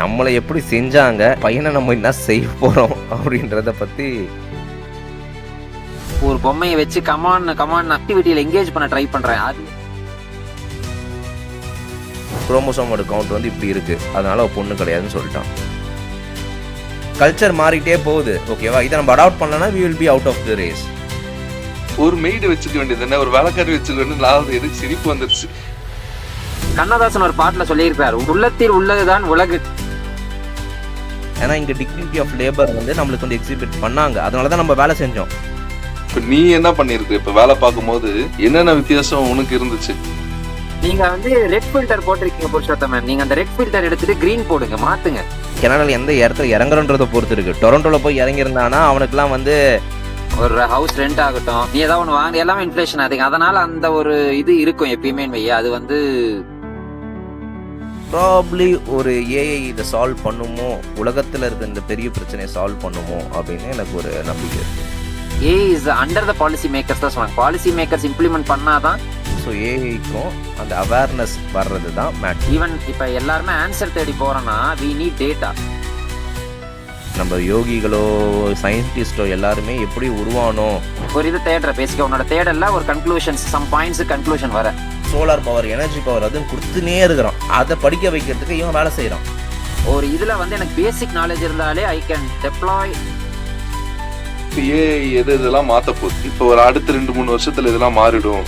நம்மளை எப்படி செஞ்சாங்க பையனை நம்ம என்ன செய்ய போறோம் அப்படின்றத பத்தி ஒரு பொம்மையை வச்சு கமான் கமான் ஆக்டிவிட்டியில எங்கேஜ் பண்ண ட்ரை பண்றேன். அது குரோமோசோமோட கவுண்ட் வந்து இப்படி இருக்கு. அதனால பொண்ணு கிடையாதுன்னு சொல்லிட்டான். கல்ச்சர் மாறிட்டே போகுது. ஓகேவா இதை நம்ம அடாப்ட் பண்ணலன்னா we will be out of the race ஒரு மெய்டு வச்சுக்க வேண்டியது என்ன ஒரு வேலைக்காரி வச்சுக்க வேண்டியது நான் எதுக்கு சிரிப்பு வந்துருச்சு? கண்ணதாசன் ஒரு பாட்டுல சொல்லியிருப்பார் உள்ளத்தில் உள்ளதுதான் உலகு. ஏன்னா இங்க டிக்னிட்டி ஆஃப் லேபர் வந்து நம்மளுக்கு வந்து எக்ஸிபிட் பண்ணாங்க. அதனால தான் நம்ம வேலை செஞ்சோம். இப்ப நீ என்ன பண்ணிருக்க இப்ப வேலை பார்க்கும்போது என்னென்ன வித்தியாசம் உனக்கு இருந்துச்சு? நீங்க வந்து ரெட் ஃபில்டர் போட்டிருக்கீங்க புருஷோத்தமன். நீங்க அந்த ரெட் ஃபில்டர் எடுத்துட்டு கிரீன் போடுங்க மாத்துங்க. கனடால எந்த இடத்துல இறங்குறன்றதை பொறுத்து இருக்கு. டொரண்டோல போய் இறங்கியிருந்தானா அவனுக்குலாம் வந்து ஒரு ஹவுஸ் ரெண்ட் ஆகட்டும். நீ ஏதாவது ஒன்று வாங்க எல்லாமே இன்ஃபிளேஷன் அதிகம் அதனால அந்த ஒரு இது இருக்கும் எப்பயுமே வைய அது வந்து ப்ராப்ளி ஒரு ஏஐ இதை சால்வ் பண்ணுமோ? உலகத்துல இருக்க இந்த பெரிய பிரச்சனையை சால்வ் பண்ணுமோ? அப்படின்னு எனக்கு ஒரு நம்பிக்கை இருக்கு. A is under the policy makers தான் சொன்னாங்க. பாலிசி மேக்கர்ஸ் இம்ப்ளிமெண்ட் பண்ணாதான் ஸோ ஏஐக்கும் அந்த அவேர்னஸ் வர்றது தான் மேட்ரு ஈவன் இப்ப எல்லாருமே ஆன்சர் தேடி போறோம்னா வி நீட் டேட்டா நம்ம யோகிகளோ சயின்டிஸ்டோ எல்லாருமே எப்படி உருவானோம் ஒரு இது தேடுற பேசிக்க. உன்னோட தேடல்ல ஒரு கன்க்ளூஷன்ஸ் சம் பாயிண்ட்ஸ் கன்க்ளூஷன் வர. சோலார் பவர் எனர்ஜி பவர் அதுன்னு கொடுத்துனே இருக்கிறான். அதை படிக்க வைக்கிறதுக்கு இவன் வேலை செய்கிறான் ஒரு இதுல வந்து எனக்கு பேசிக் நாலேஜ் இருந்தாலே ஐ கேன் டெப்ளாய் இப்ப ஏஐ எது இதெல்லாம் மாத்த போகுது? இப்ப ஒரு அடுத்த ரெண்டு மூணு வருஷத்துல இதெல்லாம் மாறிடும்.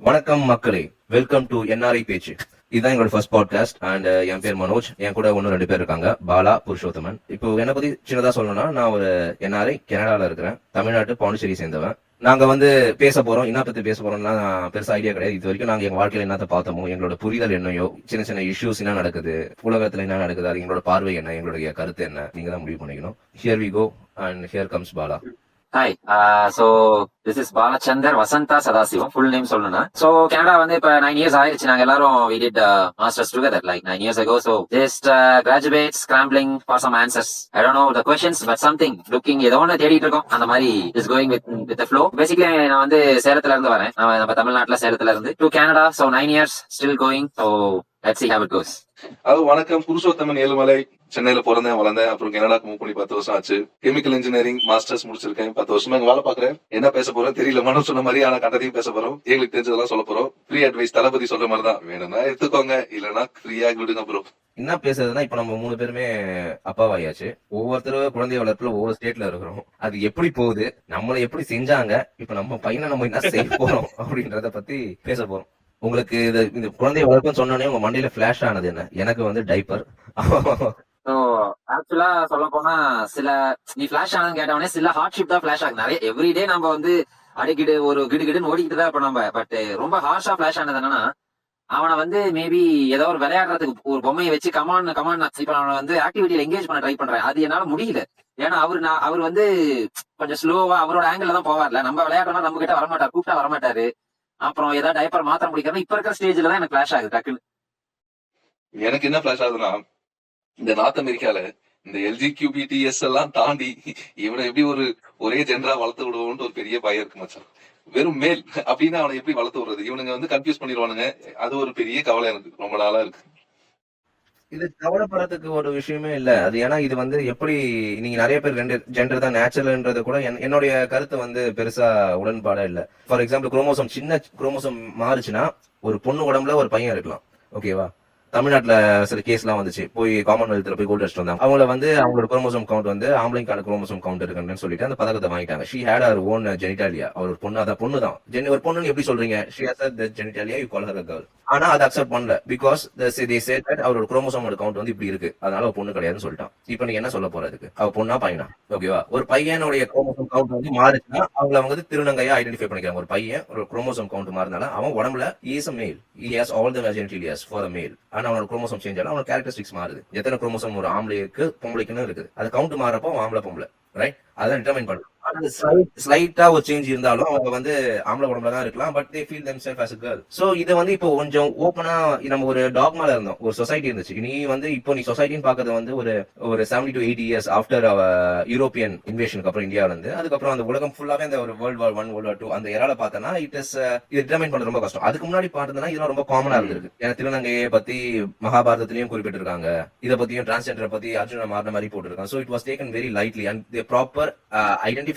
வணக்கம் மக்களே. வெல்கம் டு என்ஆர்ஐ பேச்சு இதுதான் எங்களோட ஃபர்ஸ்ட் பாட்காஸ்ட் அண்ட் என் பேர் மனோஜ். என் கூட ஒன்னும் ரெண்டு பேர் இருக்காங்க. பாலா புருஷோத்தமன். இப்போ என்னை பத்தி சின்னதா சொல்லணும்னா நான் ஒரு என்ஆர்ஐ கனடால இருக்கிறேன். தமிழ்நாட்டு பாண்டிச்சேரி சேர்ந்தவன். நாங்க வந்து பேச போறோம் என்ன பத்தி பேச போறோம்னா பெருசா ஐடியா கிடையாது. இது வரைக்கும் நாங்க எங்க வாழ்க்கையில என்னத்த பார்த்தோமோ எங்களோட புரிதல் என்னையோ சின்ன சின்ன இஷ்யூஸ் என்ன நடக்குது உலகத்துல என்ன நடக்குது அது எங்களோட பார்வை என்ன எங்களுடைய கருத்து என்ன நீங்க தான் முடிவு பண்ணிக்கணும். Here we go and here comes Bala. Hi so this is Balachandar Vasantha Sadasivam full name சொல்லணும்னா. சோ கனடா வந்து இப்ப நைன் இயர்ஸ் ஆயிருச்சு. நாங்க எல்லாரும் we did masters together like nine years ago so just graduate scrambling for some answers I i know the questions but something looking ஏதோ ஒன்று தேடிட்டு இருக்கோம். அந்த மாதிரி is going with with flow basically நான் வந்து சேலத்துல இருந்து வரேன். நம்ம தமிழ்நாட்டுல சேலத்துல இருந்து to Canada so nine years still going so let's see how it goes அது வணக்கம் புருஷோத்தமன் ஏழுமலை. சென்னையில பிறந்தேன் வளர்ந்தேன். அப்புறம் கனடாக்கு மூவ் பண்ணி பத்து வருஷம் ஆச்சு. கெமிக்கல் இன்ஜினியரிங் மாஸ்டர்ஸ் முடிச்சிருக்கேன். பத்து வருஷமா இங்க வேலை பாக்குறேன் என்ன பேச போறோம் தெரியல. மனு சொன்ன மாதிரி ஆனா கண்டதையும் பேச போறோம். எங்களுக்கு தெரிஞ்சதெல்லாம் சொல்ல போறோம். ஃப்ரீ அட்வைஸ் தளபதி சொல்ற மாதிரி தான் வேணும்னா எடுத்துக்கோங்க. இல்லைன்னா ஃப்ரீயா விடுங்க ப்ரோ என்ன பேசுறதுன்னா இப்ப நம்ம மூணு பேருமே அப்பாவாயாச்சு. ஒவ்வொருத்தரும் குழந்தை வளர்ப்புல ஒவ்வொரு ஸ்டேட்ல இருக்கிறோம். அது எப்படி போகுது? நம்மளை எப்படி செஞ்சாங்க? இப்ப நம்ம பையனை நம்ம என்ன செய்ய போறோம்? அப்படின்றத பத்தி பேச போறோம். உங்களுக்கு இது இந்த குழந்தைய வளர்ப்புன்னு சொன்னோடனே உங்க மண்டையில ஃபிளாஷ் ஆனது என்ன? எனக்கு வந்து டைப்பர் ஸோ ஆக்சுவலா சொல்ல போனா சில நீ ஃபிளாஷ் ஆனதுன்னு கேட்டவனே சில ஹார்ட்ஷிப் தான் ஃபிளாஷ் ஆகுது. நிறைய எவ்ரிடே நம்ம வந்து அடிக்கிடு ஒரு கிடு கிடுன்னு ஓடிக்கிட்டு தான் இருப்போம் நம்ம. பட் ரொம்ப ஹார்ஷா ஃபிளாஷ் ஆனது என்னன்னா அவனை வந்து மேபி ஏதோ ஒரு விளையாடுறதுக்கு ஒரு பொம்மையை வச்சு கமான் கமான் இப்ப அவனை வந்து ஆக்டிவிட்டியில எங்கேஜ் பண்ண ட்ரை பண்றேன். அது என்னால முடியல. ஏன்னா அவரு நான் அவர் வந்து கொஞ்சம் ஸ்லோவா அவரோட ஆங்கிள் தான் போவார்ல. நம்ம விளையாடுறோம்னா நம்ம கிட்ட வரமாட்டார் கூப்பிட்டா வரமாட்டாரு. அப்புறம் ஏதாவது டைப்பர் மாத்திர முடிக்கிறது இப்ப இருக்கிற ஸ்டேஜ்ல தான் எனக்கு கிளாஷ் ஆகுது டக்குன்னு. எனக்கு என்ன பிளாஷ் ஆகுதுன்னா இந்த நார்த் அமெரிக்கால இந்த எல்ஜி கியூபிடிஎஸ் எல்லாம் தாண்டி இவனை எப்படி ஒரு ஒரே ஜென்ரா வளர்த்து விடுவோம்னு ஒரு பெரிய பயம் இருக்கு மச்சான். வெறும் மேல் அப்படின்னு அவனை எப்படி வளர்த்து விடுறது? இவனுங்க வந்து கன்ஃபியூஸ் பண்ணிடுவானுங்க. அது ஒரு பெரிய கவலை எனக்கு. ரொம்ப நாளா இருக்கு. இது கவலைப்படுறதுக்கு ஒரு விஷயமே இல்ல. அது ஏன்னா இது வந்து எப்படி நீங்க நிறைய பேர் ரெண்டு ஜெண்டர் தான் நேச்சுரல்ன்றது கூட என்னுடைய கருத்து வந்து பெருசா உடன்பாடா இல்ல. ஃபார் எக்ஸாம்பிள் குரோமோசோம் சின்ன குரோமோசோம் மாறுச்சுன்னா ஒரு பொண்ணு உடம்புல ஒரு பையன் இருக்கலாம். ஓகேவா தமிழ்நாட்டுல சில கேஸ்லாம் வந்துச்சு. போய் காமன்வெல்த்ல போய் கோல்டு அடிச்சிட்டு வந்தாங்க. அவங்கள வந்து அவங்களோட குரோமோசோம் கவுண்ட் வந்து ஆம்பளைக்கான குரோமோசோம் கவுண்ட் இருக்குன்னு சொல்லிட்டு அந்த பதக்கத்தை வாங்கிட்டாங்க. She had her own genitalia அவர் ஒரு பொண்ணு அதான் பொண்ணு தான் ஜென் ஒரு பொண்ணுன்னு எப்படி சொல்றீங்க? She has the genitalia you call her girl ஆனா அதை அக்செப்ட் பண்ணல. பிகாஸ் தே சே தட் அவரோட குரோமோசோமோட கவுண்ட் வந்து இப்படி இருக்கு. அதனால அவ பொண்ணு கிடையாதுன்னு சொல்லிட்டான். இப்போ நீங்க என்ன சொல்ல போறதுக்கு அவ பொண்ணா பையனா? ஓகேவா ஒரு பையனுடைய குரோமோசோம் கவுண்ட் வந்து மாறுச்சுன்னா அவங்கள அவங்க வந்து திருநங்கையா ஐடென்டிஃபை பண்ணிக்கிறாங்க. ஒரு பையன் ஒரு குரோமோசோம் கவுண்ட் மாறினால அவன் உடம்புல is a male he has all the genitalias for a male ஆனா அவனோட குரோமோசோம் சேஞ்ச் ஆனா அவனோட கேரக்டரிஸ்டிக்ஸ் மாறுது. எத்தனை குரோமோசோம் ஒரு ஆம்பளைக்கு பொம்பளைக்குன்னு இருக்குது. அது கவுண்ட் மாறப்போ ஆம்பளை பொம்பளை. ரைட் அதான் டிட்டர்மைன் பண்ணும். ஸ்லைட்டா ஒரு சேஞ்ச் இருந்தாலும் அவங்க வந்து ஆம்பளை உடம்புல தான் இருக்கலாம் but they feel them self a girl so இது வந்து இப்போ கொஞ்சம் ஓப்பனா நம்ம ஒரு டாக்மால இருந்தோம். ஒரு சொசைட்டி இருந்துச்சு. நீ வந்து இப்போ நீ சொசைட்டின்னு பாக்குறது வந்து ஒரு ஒரு seventy to eighty years after European இன்வேஷனுக்கு அப்புறம் இந்தியால இருந்து அதுக்கப்புறம் அந்த உலகம் ஃபுல்லாவே அந்த ஒரு world war one world war two அந்த எரால பார்த்தனா இட் இஸ் இது டிட்டர்மைன் பண்றது ரொம்ப கஷ்டம். அதுக்கு முன்னாடி பார்த்ததுன்னா இதெல்லாம் ரொம்ப காமனா இருந்திருக்கு. ஏன்னா திருநங்கையை பத்தி மகாபாரதத்திலயும் குறிப்பிட்டிருக்காங்க. இதை பத்தியும் டிரான்ஸ்ஜெண்டரை பத்தி அர்ஜுன மாறின மாதிரி போட்டிருக்காங்க. So it was taken very lightly and the proper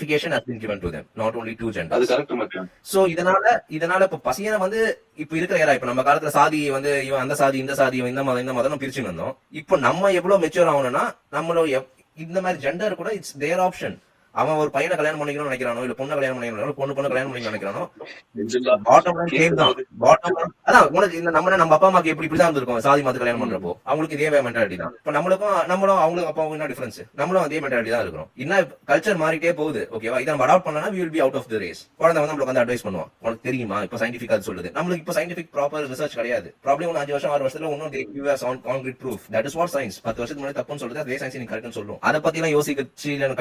identification has been given to them not only two genders. அது கரெக்ட் மச்சான். சோ இதனால இதனால இப்ப பசியனை வந்து இப்ப இருக்கிற ஏரா இப்ப நம்ம காலத்துல சாதி வந்து இவன் அந்த சாதி இந்த சாதி இவன் இந்த மதம் இந்த மதம் பிரிச்சு வந்தோம் இப்போ நம்ம எவ்வளவு மெச்சூர் ஆகணும்னா நம்மளோட இந்த மாதிரி ஜெண்டர் கூட இட்ஸ் தேர் ஆப்ஷன் அவன் ஒரு பையனை கல்யாணம் பண்ணிக்கணும்னு நினைக்கிறானோ இல்ல பொண்ணை கல்யாணம் பண்ணிக்கணும் பொண்ணு பொண்ணு கல்யாணம் பண்ணிக்கணும் நினைக்கிறானோ பாட்டம் லைன் சேம் தான். பாட்டம் அதான் உனக்கு இந்த நம்ம நம்ம அப்பா அம்மாக்கு எப்படி இப்படிதான் இருந்திருக்கும் சாதி மத கல்யாணம் பண்றப்போ. அவங்களுக்கு இதே மென்டாலிட்டி தான். இப்ப நம்மளுக்கும் நம்மளும் அவங்களுக்கு அப்பா என்ன டிஃபரன்ஸ் நம்மளும் அதே மென்டாலிட்டி தான் இருக்கிறோம். இன்னும் கல்ச்சர் மாறிட்டே போகுது ஓகேவா இதை நம்ம அடாப்ட் பண்ணனா will be out of the race குழந்தை வந்து நம்மளுக்கு வந்து அட்வைஸ் பண்ணுவான். உனக்கு தெரியுமா? இப்ப சயின்டிபிக் அது சொல்லுது. நம்மளுக்கு இப்ப சயின்டிபிக் ப்ராப்பர் ரிசர்ச் கிடையாது. ப்ராப்ளம் ஒன்று அஞ்சு வருஷம் ஆறு வருஷத்துல ஒன்னும் concrete proof that is what science பத்து வருஷத்துக்கு முன்னாடி தப்புன்னு சொல்றது அதே சயின்ஸ் நீங்க கரெக்ட்னு சொல்லுவோம் அதை பத்தி எல்லாம் யோசிச்சு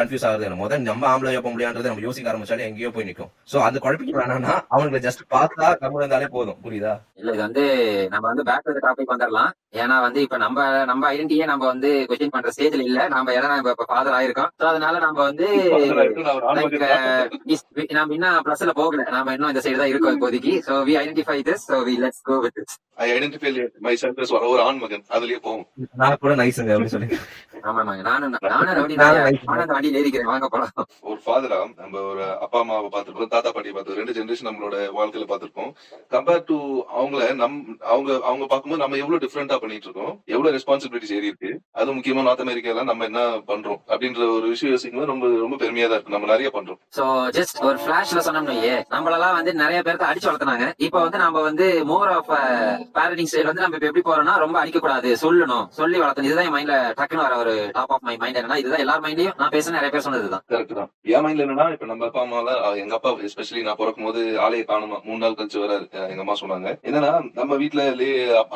கன்ஃபியூஸ் ஆகுது எனக்கு முதல்ல நம்ம ஆம்பளை எப்ப முடியான்றது நம்ம யோசிக்க ஆரம்பிச்சாலே எங்கேயோ போய் நிக்கும். சோ அந்த குழப்பிக்க வேணாம்னா அவங்களுக்கு ஜஸ்ட் பார்த்தா கம்மு இருந்தாலே போதும். புரியுதா? இல்ல இது வந்து நம்ம வந்து பேக் டு டாபிக் வந்துடலாம். ஏன்னா வந்து இப்ப நம்ம நம்ம ஐடென்டிட்டியே நம்ம வந்து கொஸ்டின் பண்ற ஸ்டேஜ்ல இல்ல. நம்ம ஏன்னா நம்ம இப்ப ஃபாதர் ஆயிருக்கோம். சோ அதனால நம்ம வந்து uh, is- we- நாம இன்னும் பிளஸ்ல போகல. நாம இன்னும் இந்த சைடு தான் இருக்கோம் இப்போதைக்கு. So we identify this so we let's go with this I identify myself ஒரு ஆண் மகன். அதுலயே போவோம். நான் கூட நைஸுங்க அப்படின்னு சொல்லி ஆமாமாங்க நானும் நானும் ரவுடி நானும் வண்டியில ஏறிக்கிறேன். வாங்க போலாம். ஒரு ஃபாதரா நம்ம ஒரு அப்பா அம்மாவை பார்த்துருப்போம் தாத்தா பாட்டியை பார்த்து ரெண்டு ஜெனரேஷன் நம்மளோட வாழ்க்கையில பார்த்திருப்போம். கம்பேர் டு அவங்கள நம் அவங்க அவங்க பார்க்கும்போது நம்ம எவ்வளவு டிஃப்ரெண்டா பண்ணிட்டு இருக்கோம். எவ்வளவு ரெஸ்பான்சிபிலிட்டிஸ் ஏறி இருக்கு. அது முக்கியமா நார்த் அமெரிக்கால நம்ம என்ன பண்றோம் அப்படின்ற ஒரு விஷயம் யோசிக்கும்போது ரொம்ப ரொம்ப பெருமையா தான் இருக்கு. நம்ம நிறைய பண்றோம். சோ ஜஸ்ட் ஒரு பிளாஷ்ல சொன்னோம்னு நம்மளெல்லாம் வந்து நிறைய பேர்த்த அடிச்சு வளர்த்தினாங்க. இப்ப வந்து நம்ம வந்து மோர் ஆஃப் பேரண்டிங் ஸ்டைல் வந்து நம்ம இப்ப எப்படி போறோம்னா ரொம்ப அடிக்க கூடாது சொல்லணும் சொல்லி வளர்த்தணும். இதுதான் என் மைண்ட்ல டக்குன்னு வர ஒரு டாப் ஆஃப் மை மைண்ட் என்னன்னா இதுதான் எல்லார் மைண்ட்லயும் நான் பேச நிறைய பேர் சொன்னதுதான். கரெக்ட் தான். என் மைண்ட்ல என்னன்னா இப்ப நம்ம அப்பா அம்மால எங்க அப்பா எஸ்பெஷலி நான் பிறக்கும் போது ஆலையை காணுமா மூணு நாள் கழிச்சு வர எங்க அம்மா சொன்னாங்க. என்னன்னா நம்ம வீட்டுல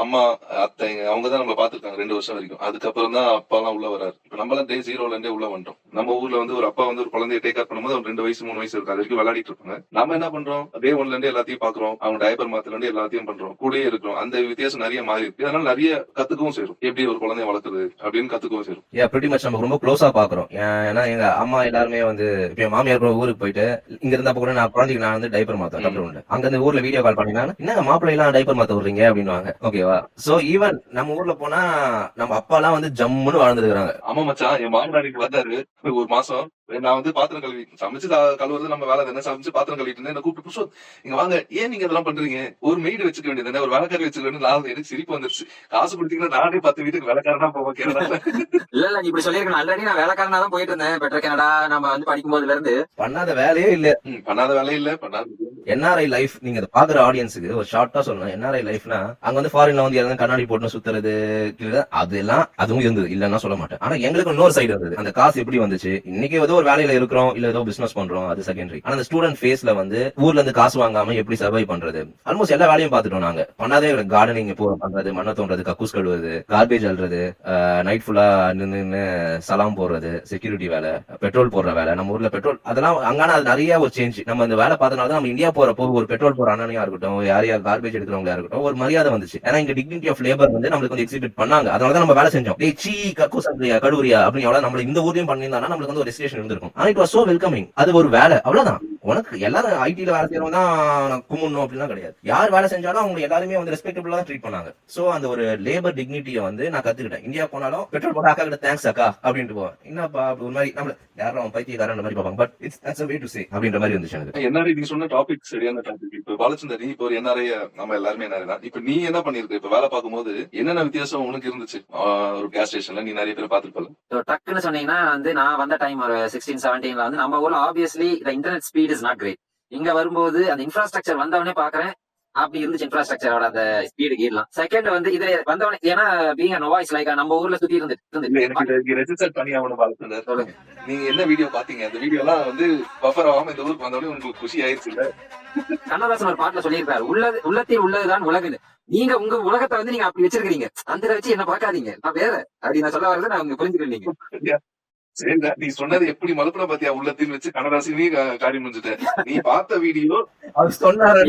அம்மா அத்தை அவங்க தான் நம்ம பாத்துருக்காங்க ரெண்டு வருஷம் வரைக்கும். அதுக்கப்புறம் தான் அப்பா எல்லாம் உள்ள வராரு. இப்ப நம்ம எல்லாம் டே ஜீரோல இருந்தே உள்ள வந்துட்டோம். நம்ம ஊர்ல வந்து ஒரு அப்பா வந்து ஒரு குழந்தைய டேக் கேர் பண்ணும்போது ஒரு ரெண்டு வயசு மூணு வயசு இருக்கு. அது வரைக்கும் விளையாடிட்டு இருப்பாங்க. நம்ம என்ன பண்றோம்? டே ஒன்ல இருந்து எல்லாத்தையும் பாக்குறோம் அவங்க டைபர் மாத்துல இருந்து எல்லாத்தையும் பண்றோம். கூடயே இருக்கிறோம். அந்த வித்தியாசம் நிறைய மாறி இருக்கு. அதனால நிறைய கத்துக்கவும் சேரும். எப்படி ஒரு குழந்தைய வளர்க்குறது அப்படின்னு கத்துக்கவும் சேரும். ஏ பிரிட்டி மச் நம்ம ரொம்ப க்ளோஸா பாக்குறோம் ஏன்னா எங்க அம்மா எல்லாரும் வந்து இப்ப மாமியார் கூட ஊருக்கு போயிட்டு இங்க இருந்தப்ப கூட நான் குழந்தைக்கு நான் வந்து டைப்பர் மாத்தேன் டாக்டர் உண்டு. அங்க இருந்து ஊர்ல வீடியோ கால் பண்ணீங்கன்னா என்ன மாப்பிள்ளை எல்லாம் டைப்பர் மாத்த விடுறீங்க? அப்படின்னுவாங்க. ஓகேவா சோ ஈவன் நம்ம ஊர்ல போனா நம்ம அப்பா எல்லாம் வந்து ஜம்முன்னு வாழ்ந்துருக்காங்க ஆமா மச்சான் என் மாமனாருக்கு வந்தாரு. ஒரு மாசம் நான் வந்து பாத்திரம் கழுவி சமைச்சு கழுவுறது நம்ம வேலை தானே. சமைச்சு பாத்திரம் கழுவிட்டு இருந்தேன் என்ன கூப்பிட்டு புருஷோத் இங்க வாங்க. ஏன் நீங்க இதெல்லாம் பண்றீங்க? ஒரு மெய்டு வச்சுக்க வேண்டியது ஒரு வேலைக்காரி வச்சுக்க வேண்டியது நான் எனக்கு சிரிப்பு வந்துருச்சு. காசு கொடுத்தீங்கன்னா நானே பத்து வீட்டுக்கு வேலைக்காரனா போக கேரளா இல்ல இல்ல நீ இப்படி சொல்லிருக்கணும் ஆல்ரெடி நான் வேலைக்காரனா தான் போயிட்டு இருந்தேன். பெட்டர் கனடா நம்ம வந்து படிக்கும் போதுல இருந்து. பண்ணாத வேலையே இல்ல. பண்ணாத வேலை இல்ல பண்ணாத என்ஆர்ஐ லைஃப் நீங்க அதை பாக்குற ஆடியன்ஸுக்கு ஒரு ஷார்ட்டா சொல்லணும். என்ஆர்ஐ லைஃப்னா அங்க வந்து ஃபாரின்ல வந்து யாராவது கண்ணாடி போட்டு சுத்துறது அதெல்லாம் அதுவும் இருந்தது. இல்லன்னா சொல்ல மாட்டேன். ஆனா எங்களுக்கு இன்னொரு சைடு இருந்தது. அந்த காசு எப்படி வந்துச்சு? இன்னைக்கு ஏதோ ஒரு வேலையில இருக்கிறோம் இல்ல ஏதோ பிசினஸ் பண்றோம் அது செகண்டரி ஆனா அந்த ஸ்டூடெண்ட் ஃபேஸ்ல வந்து ஊர்ல இருந்து காசு வாங்காம எப்படி சர்வை பண்றது? ஆல்மோஸ்ட் எல்லா வேலையும் பாத்துட்டோம் நாங்க. பண்ணாதே கார்டனிங் போ பண்றது மண்ணை தோன்றது கக்கூஸ் கழுவுறது கார்பேஜ் அல்றது நைட் ஃபுல்லா நின்னு சலாம் போடுறது செக்யூரிட்டி வேலை பெட்ரோல் போடுற வேலை நம்ம ஊர்ல பெட்ரோல் அதெல்லாம் அங்கான அது நிறைய ஒரு சேஞ்ச் நம்ம இந்த வேலை பார்த்தனால தான் நம்ம இந்தியா போறப்போ ஒரு பெட்ரோல் போற அண்ணனையா இருக்கட்டும் யார் யார் கார்பேஜ் எடுக்கிறவங்களா இருக்கட்டும் ஒரு மரியாதை வந்துச்சு. ஏன்னா இங்க டிக்னிட்டி ஆஃப் லேபர் வந்து நம்மளுக்கு வந்து எக்ஸிபிட் பண்ணாங்க. அதனால தான் நம்ம வேலை செஞ்சோம். சீ கக்கூஸ் கழுவுறியா அப்படின்னு எவ்வளவு நம்ம இந்த ஊர்லயும் பண்ணியிருந்தானா நம்மளுக்கு வந்து ஒரு ரெஜிஸ்ட்ரேஷன் இருந்திருக்கும். ஆனா இட் வாஸ் சோ வெல்கமிங் அது ஒரு வேலை. அவ்வளவுதான். உனக்கு எல்லாரும் ஐடில வேலை செய்யறவங்க தான் கும்பிடணும் அப்படிலாம் கிடையாது. யார் வேலை செஞ்சாலும் அவங்க எல்லாருமே வந்து ரெஸ்பெக்டபிளா தான் ட்ரீட் பண்ணாங்க. சோ அந்த ஒரு லேபர் டிக்னிட்டியை வந்து நான் கத்துக்கிட்டேன். இந்தியா போனாலும் பெட்ரோல் போட அக்கா கிட்ட தேங்க்ஸ் அக்கா அப்படின்ட்டு போவேன். என்னப்பா? அப்படி ஒரு மாதிரி நம்ம யாரும் அவன் பைத்தியக்காரன் மாதிரி பார்ப்பாங்க. But it's that's way to say அப்படின்ற மாதிரி இருந்துச்சு எனக்கு. என்ஆர்ஐ நீங்க சொன்ன டாபிக் சரியான டாபிக் இப்ப பாலச்சந்தர் நீ இப்போ ஒரு என்ஆர்ஐ நம்ம எல்லாருமே என்ஆர்ஐ தான். இப்ப நீ என்ன பண்ணிருக்க இப்ப வேலை பார்க்கும்போது என்னென்ன வித்தியாசம் உனக்கு இருந்துச்சு? ஆஹ் ஒரு கேஸ் ஸ்டேஷன்ல நீ நிறைய பேர் பாத்துருப்பல So, டக்குன்னு சொன்னீங்கன்னா வந்து நான் வந்த டைம் ஒரு சிக்ஸ்டீன் செவன்டீன்ல வந்து நம்ம ஊர்ல ஆப்வியஸ்லி இந்த internet speed is not great இங்க வரும்போது அந்த இன்ஃப்ராஸ்ட்ரக்சர் வந்தவனே பாக்குறேன். அப்படி இருந்துச்சு இன்ஃப்ராஸ்ட்ரக்சரோட அந்த ஸ்பீடு கீழலாம் செகண்ட் வந்து இதுல வந்தவனே ஏன்னா பீங் நோவாய்ஸ் லைக் நம்ம ஊர்ல சுத்தி இங்க ரெஜிஸ்டர் பண்ணி பாலச்சந்தர் சொல்லுங்க. நீங்க என்ன வீடியோ பாத்தீங்க? அந்த வீடியோ எல்லாம் வந்து பஃபர் ஆகாம இந்த ஊருக்கு வந்தோடனே உங்களுக்கு குஷி ஆயிருச்சு கண்ணதாசன் ஒரு பாட்டுல சொல்லியிருக்காரு. உள்ளது உள்ளத்தில் உள்ளதுதான் உலகுன்னு. நீங்க உங்க உலகத்தை வந்து நீங்க அப்படி வச்சிருக்கீங்க அந்த வச்சு என்ன பார்க்காதீங்க. நான் வேற. அப்படி நான் சொல்ல வரது நான் உங்க புரிஞ்சுக்கிறீங்க சரிடா நீ சொன்னது எப்படி மலுப்புல பாத்தியா? உள்ளத்தின் வச்சு கனராசினே காரியம் முடிஞ்சுட்ட. நீ பார்த்த வீடியோ அவர் சொன்னாரு.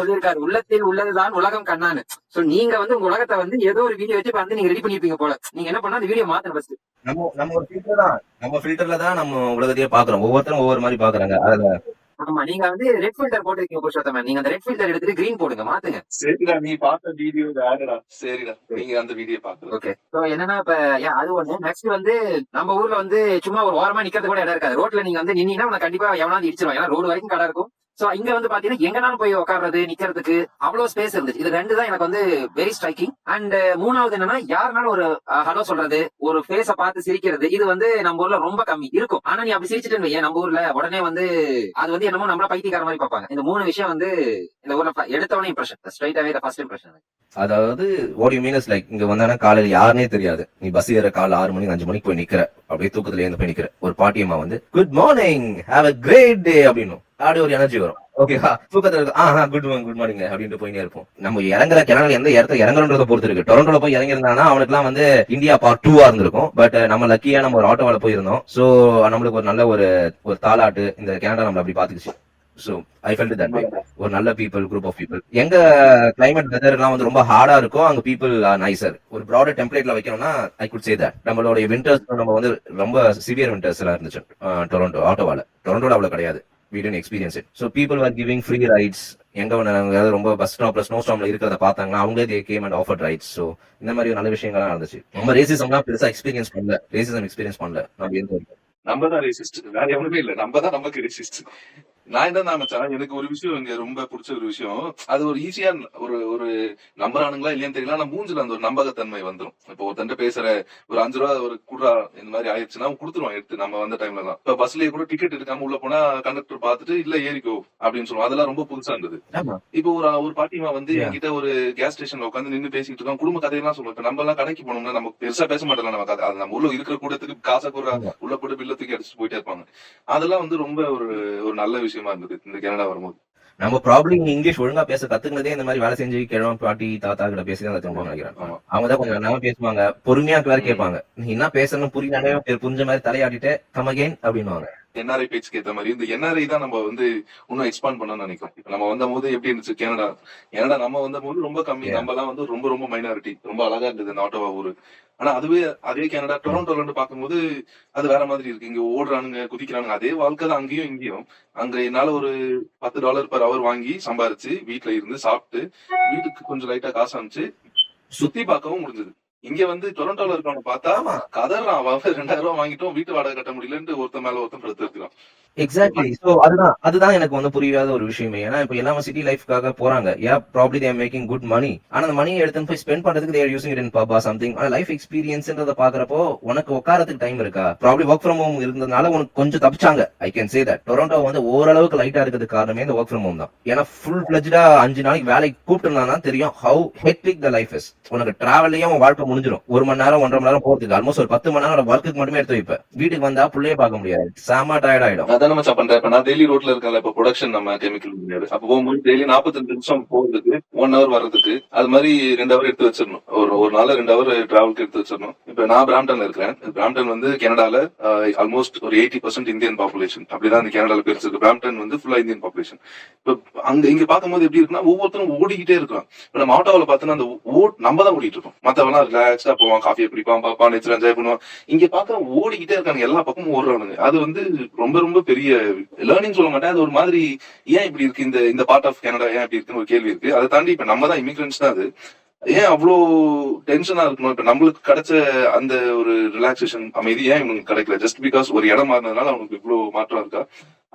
சொல்லியிருக்காரு. உள்ளத்தில் உள்ளதுதான் உலகம் கண்ணான்னு. சோ நீங்க வந்து உங்க உலகத்தை வந்து ஏதோ ஒரு வீடியோ வச்சு வந்து நீங்க ரெடி பண்ணிருப்பீங்க போல. நீங்க என்ன பண்ணா அந்த வீடியோ மாத்தணும் ஃபர்ஸ்ட் நம்ம நம்ம ஒரு ஃபில்டர் தான். நம்ம ஃபில்டர்ல தான் நம்ம உலகத்தையே பாக்குறோம் ஒவ்வொருத்தரும் ஒவ்வொரு மாதிரி பாக்குறாங்க அதுல ஆமா நீங்க வந்து ரெட் ஃபில்டர் போட்டிருக்கீங்க புருஷோத்தமன் நீங்க அந்த ரெட் ஃபில்டர் எடுத்துட்டு கிரீன் போடுங்க மாத்துங்க. சரிடா நீ பார்த்த வீடியோ வேறடா சரிடா நீங்க அந்த வீடியோ பாக்குறது ஓகே சோ என்னன்னா இப்ப அது ஒண்ணு. நெக்ஸ்ட் வந்து நம்ம ஊர்ல வந்து சும்மா ஒரு ஓரமா நிக்கிறது கூட இடம் இருக்காது. ரோட்ல நீங்க வந்து நின்னீங்கன்னா உனக்கு கண்டிப்பா எவனாவது இடிச்சிருவான். ஏன்னா ரோடு வரைக்கும் கடை இருக்கும். சோ இங்க வந்து பாத்தீங்கன்னா எங்கனாலும் போய் உட்கார்றது நிக்கிறதுக்கு அவ்வளவு ஸ்பேஸ் இருந்துச்சு. இது ரெண்டு தான் எனக்கு வந்து வெரி ஸ்ட்ரைக்கிங் அண்ட் மூணாவது என்னன்னா யாருனாலும் ஒரு uh, ஹலோ சொல்றது ஒரு ஃபேஸ பார்த்து சிரிக்கிறது இது வந்து நம்ம ஊர்ல ரொம்ப கம்மி. இருக்கும். ஆனா நீ அப்படி சிரிச்சிட்டு ஏன் நம்ம ஊர்ல உடனே வந்து அது வந்து என்னமோ நம்மள பைத்தியக்கார மாதிரி பார்ப்பாங்க. இந்த மூணு விஷயம் வந்து இந்த ஊர்ல எடுத்தவனே இம்ப்ரெஷன் ஸ்ட்ரைட்டாவே ஃபர்ஸ்ட் இம்ப்ரெஷன் அதாவது ஓடி மீனஸ் லைக் இங்க வந்தானா காலையில யாருனே தெரியாது. நீ பஸ் ஏற காலை ஆறு மணிக்கு அஞ்சு மணிக்கு போய் நிக்கிற. அப்படியே தூக்கத்துல இருந்து போய் நிக்கிற. ஒரு பாட்டியம்மா வந்து good morning have a great day அப்படின்னு அப்படியே ஒரு எனர்ஜி வரும். ஓகேவா தூக்கத்துல இருக்கு ஆஹ் குட் மார்னிங் குட் மார்னிங் அப்படின்ட்டு போயினே இருப்போம். நம்ம இறங்குற கிணறு எந்த இடத்துல இறங்குறத பொறுத்து இருக்கு டொரண்டோல போய் இறங்கிருந்தானா அவனுக்குலாம் வந்து இந்தியா பார்ட் டூவா இருந்திருக்கும். பட் நம்ம லக்கியா நம்ம ஒரு ஆட்டோவால போயிருந்தோம். சோ நம்மளுக்கு ஒரு நல்ல ஒரு ஒரு தாளாட்டு இந்த கனடா நம்மள அப்படி பாத்துக்குச்சு so I felt that way ஒரு நல்ல பீப்புள் குரூப் ஆஃப் பீப்புள் எங்க கிளைமேட் வெதர் எல்லாம் வந்து ரொம்ப ஹார்டா இருக்கும் அங்க பீப்புள் நைசர் ஒரு ப்ராடர் டெம்ப்ளேட்ல வைக்கணும்னா ஐ குட் சே தட் நம்மளுடைய விண்டர்ஸ் நம்ம வந்து ரொம்ப சிவியர் விண்டர்ஸ் எல்லாம் இருந்துச்சு டொரண்டோ ஆட்டோவால டொரண்டோல அவ்வளவு கிடையாது. We didn't experience it so people are giving free rides எங்க ஒன்று ரொம்ப பஸ் ஸ்டாப்ல ஸ்னோ ஸ்டாப்ல இருக்கிறத பார்த்தாங்கன்னா அவங்களே they came and offer rides so இந்த மாதிரி ஒரு நல்ல விஷயங்கள்லாம் நடந்துச்சு. நம்ம ரேசிசம்லாம் பெருசா எக்ஸ்பீரியன்ஸ் பண்ணல. ரேசிசம் எக்ஸ்பீரியன்ஸ் பண்ணல. நம்ம இருக்க நம்ம தான் ரேசிஸ்ட் வேற எவனுமே இல்ல. நம்ம தான் நமக்கு ரேசிஸ்ட் நான் என்ன நினைச்சேன் எனக்கு ஒரு விஷயம் இங்க ரொம்ப பிடிச்ச ஒரு விஷயம். அது ஒரு ஈஸியா ஒரு ஒரு நம்புறானுங்களா இல்லையான்னு தெரியல. ஆனா மூஞ்சில அந்த ஒரு நம்பகத்தன்மை வந்துரும். இப்போ ஒருத்தன்ட்ட பேசுற ஒரு அஞ்சு ரூபா ஒரு குடுறா இந்த மாதிரி ஆயிடுச்சுன்னா கொடுத்துருவான் எடுத்து. நம்ம வந்த டைம்ல தான். இப்ப பஸ்லயே கூட டிக்கெட் எடுக்காம உள்ள போனா கண்டக்டர் பார்த்துட்டு இல்ல ஏறிக்கோ அப்படின்னு சொல்லுவோம் அதெல்லாம் ரொம்ப புதுசா இருந்தது. இப்போ ஒரு ஒரு பாட்டிமா வந்து. என்கிட்ட ஒரு கேஸ் ஸ்டேஷன்ல உட்காந்து நின்னு பேசிட்டு இருக்கோம் குடும்ப கதையெல்லாம் சொல்லுவோம் இப்ப நம்ம எல்லாம் கடைக்கு போனோம்னா நம்ம பெருசா பேச மாட்டோம் நம்ம கதை. அது நம்ம ஊர்ல இருக்கிற கூட்டத்துக்கு காசை கூட. உள்ள போட்டு பில்ல தூக்கி அடிச்சுட்டு போயிட்டே இருப்பாங்க. அதெல்லாம் வந்து ரொம்ப ஒரு ஒரு நல்ல விஷயமா இருந்தது இந்த கனடா வரும்போது. நம்ம ப்ராப்ளம் இங்கிலீஷ் ஒழுங்கா பேச கத்துக்கினதே இந்த மாதிரி வேலை செஞ்சு கிழவன் பாட்டி தாத்தா கிட்ட பேசி தான் கத்துக்கணும் நினைக்கிறேன். அவங்க தான் கொஞ்சம் நல்லா பேசுவாங்க. பொறுமையா வேற கேட்பாங்க. நீ என்ன பேசணும் புரியாதே புரிஞ்ச மாதிரி தலையாடிட்டு கம் அகைன் என்ஆர்ஐ பேச்சுக்கு ஏத்த மாதிரி இந்த என்ஆர்ஐ தான் நம்ம வந்து இன்னும் எக்ஸ்பாண்ட் பண்ணணும்னு நினைக்கிறோம். இப்ப நம்ம வந்த போது எப்படி இருந்துச்சு? கனடா கனடா நம்ம வந்த போது ரொம்ப கம்மி. நம்ம எல்லாம் வந்து ரொம்ப ரொம்ப மைனாரிட்டி ரொம்ப அழகா இருந்தது இந்த ஆட்டோவா ஊரு. ஆனா அதுவே அதே கனடா டொரண்டோல இருந்து பார்க்கும்போது அது வேற மாதிரி இருக்கு. இங்க ஓடுறானுங்க குதிக்கிறானுங்க. அதே வாழ்க்கை தான் அங்கேயும் இங்கேயும். அங்க என்னால ஒரு பத்து டாலர் per hour வாங்கி சம்பாரிச்சு வீட்ல இருந்து சாப்பிட்டு வீட்டுக்கு கொஞ்சம் லைட்டா காசு அனுப்பிச்சு சுத்தி பார்க்கவும் முடிஞ்சது. இங்க வந்து டொரண்டோல இருக்கவன பார்த்தா கதறான் அவன் ரெண்டாயிரம் ரூபாய் வாங்கிட்டோம் வீட்டு வாடகை கட்ட முடியலன்ட்டு ஒருத்தன் மேல ஒருத்தன் படுத்து எக்ஸாக்ட்லி சோ அதுதான் அதுதான் எனக்கு வந்து புரியாத ஒரு விஷயமே. ஏன்னா இப்ப எல்லாமே சிட்டி லைஃப்காக போறாங்க. Yeah probably they're making good money ஆனா அந்த மணியை எடுத்து போய் ஸ்பெண்ட் பண்றதுக்கு they're using it in Papa something ஆனா லைஃப் எக்ஸ்பீரியன்ஸ்ன்றத பாக்குறப்போ உனக்கு உட்காரத்துக்கு டைம் இருக்கா? ப்ராப்ளி ஒர்க் ஃப்ரம் ஹோம் இருந்ததுனால உனக்கு கொஞ்சம் தப்பிச்சாங்க. I can say that Toronto வந்து ஓரளவுக்கு லைட்டா இருக்கிறதுக்கு காரணமே இந்த ஒர்க் ஃப்ரம் ஹோம் தான். ஏன்னா ஃபுல் பிளஜ்டா அஞ்சு நாளைக்கு வேலைக்கு கூப்பிட்டு தெரியும் how hectic the life is உனக்கு டிராவல்லையே உன் வாழ்க்கை முடிஞ்சிடும் ஒரு மணி நேரம் ஒன்றரை மணி நேரம் போறதுக்கு. ஆல்மோஸ்ட் ஒரு பத்து மணி நேரம் ஒர்க்குக்கு மட்டுமே எடுத்து வைப்பேன். வீட்டுக்கு வந்தா புள்ளையே பார்க்க முடியாது. சாமா டயர்ட் ஆயிடும். அதான் நம்ம பண்றேன் இப்ப நான் டெய்லி ரோட்ல இருக்கல இப்ப ப்ரொடக்ஷன் நம்ம கெமிக்கல் அப்போ அப்ப போகும்போது டெய்லி நாற்பத்தஞ்சு நிமிஷம் போறதுக்கு ஒன் ஹவர் வர்றதுக்கு அது மாதிரி ரெண்டு ஹவர் எடுத்து வச்சிடணும். ஒரு ஒரு நாள் ரெண்டு ஹவர் டிராவலுக்கு எடுத்து வச்சிடணும். இப்ப நான் பிராம்டன்ல இருக்கிறேன் பிராம்டன் வந்து கனடால ஆல்மோஸ்ட் ஒரு எயிட்டி பர்சன்ட் இந்தியன் பாப்புலேஷன் அப்படிதான் இந்த கனடால பிரிச்சிருக்கு பிராம்டன் வந்து ஃபுல்லா இந்தியன் பாப்புலேஷன் இப்ப அங்க இங்க பார்க்கும்போது எப்படி இருக்குன்னா ஒவ்வொருத்தரும் ஓடிக்கிட்டே இருக்கலாம். இப்ப நம்ம ஆட்டோவில் பார்த்தோன்னா அந்த ஓ நம்ம தான் ஓடிட்டு இருக்கோம். மத்தவெல்லாம் ரிலாக்ஸ்டா போவான் காஃபியை குடிப்பான் பார்ப்பான் நேச்சர் என்ஜாய் பண்ணுவான். இங்க பார்த்தா ஓடிக்கிட்டே இருக்காங்க எல்லா பக்கமும் ஓடுறானுங்க அது வந்து ரொம்ப ரொம்ப பெரிய லேர்னிங் சொல்ல மாட்டேன். அது ஒரு மாதிரி ஏன் இப்படி இருக்கு? இந்த இந்த பார்ட் ஆஃப் கனடா ஏன் இப்படி இருக்குன்னு ஒரு கேள்வி இருக்கு. அதை தாண்டி இப்ப நம்ம தான் இமிகிரன்ஸ் தான் அது. ஏன் அவ்வளோ டென்ஷனா இருக்கணும்? இப்ப நம்மளுக்கு கிடைச்ச அந்த ஒரு ரிலாக்ஸேஷன் அமைதி ஏன் இவனுக்கு கிடைக்கல? ஜஸ்ட் பிகாஸ் ஒரு இடம் மாறினதுனால அவனுக்கு இவ்வளவு மாற்றம் இருக்கா?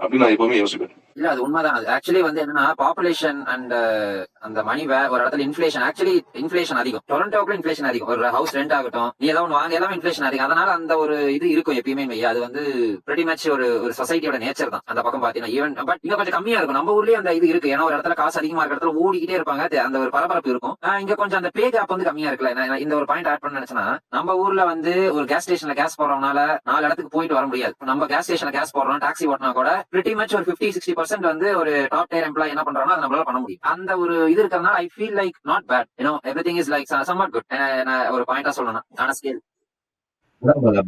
அப்படின்னு நான் எப்பவுமே யோசிப்பேன். இல்ல அது உண்மைதான். அது ஆக்சுவலி வந்து என்னன்னா பாப்புலேஷன் அண்ட் uh, அந்த மணி ஒரு இடத்துல இன்ஃபிளேஷன் ஆக்சுவலி இன்ஃபிளேஷன் அதிகம். டொரண்டோக்குள்ள இன்ஃபிளேஷன் அதிகம். ஒரு ஹவுஸ் ரெண்ட் ஆகட்டும் நீ ஏதாவது ஒன்று வாங்க எல்லாமே இன்ஃபிளேஷன் அதிகம். அதனால அந்த ஒரு இது இருக்கும் எப்பயுமே மெய்யா அது வந்து pretty மேட்ச் ஒரு ஒரு சொசைட்டியோட நேச்சர் தான். அந்த பக்கம் பாத்தீங்கன்னா ஈவன் பட் இங்க கொஞ்சம் கம்மியா இருக்கும். நம்ம ஊர்லயே அந்த இது இருக்கு. ஏன்னா ஒரு இடத்துல காசு அதிகமா இருக்கிற இடத்துல ஓடிக்கிட்டே இருப்பாங்க. அது- அந்த ஒரு பரபரப்பு இருக்கும். இங்க கொஞ்சம் அந்த பே கேப் வந்து கம்மியா இருக்குல்ல. இந்த ஒரு பாயிண்ட் ஆட் பண்ண நினைச்சேன்னா நம்ம ஊர்ல வந்து ஒரு கேஸ் ஸ்டேஷன்ல கேஸ் போடுறவனால நாலு இடத்துக்கு போயிட்டு வர முடியாது. நம்ம கேஸ் ஸ்டேஷன்ல கேஸ் போடுறோம் டாக்ஸி ஓட்டினா கூட பிரிட்டி மச் ஒரு 50 சிக்ஸ்டி பர்சன்ட் வந்து ஒரு டாப் டயர் எம்ப்ளாய் என்ன பண்றாங்கன்னா அதை நம்மளால பண்ண முடியும். அந்த ஒரு இது இருக்கிறதுனால I feel like not bad you know everything is like somewhat good ஒரு பாயிண்டா சொல்லணும் ஆன ஸ்கேல்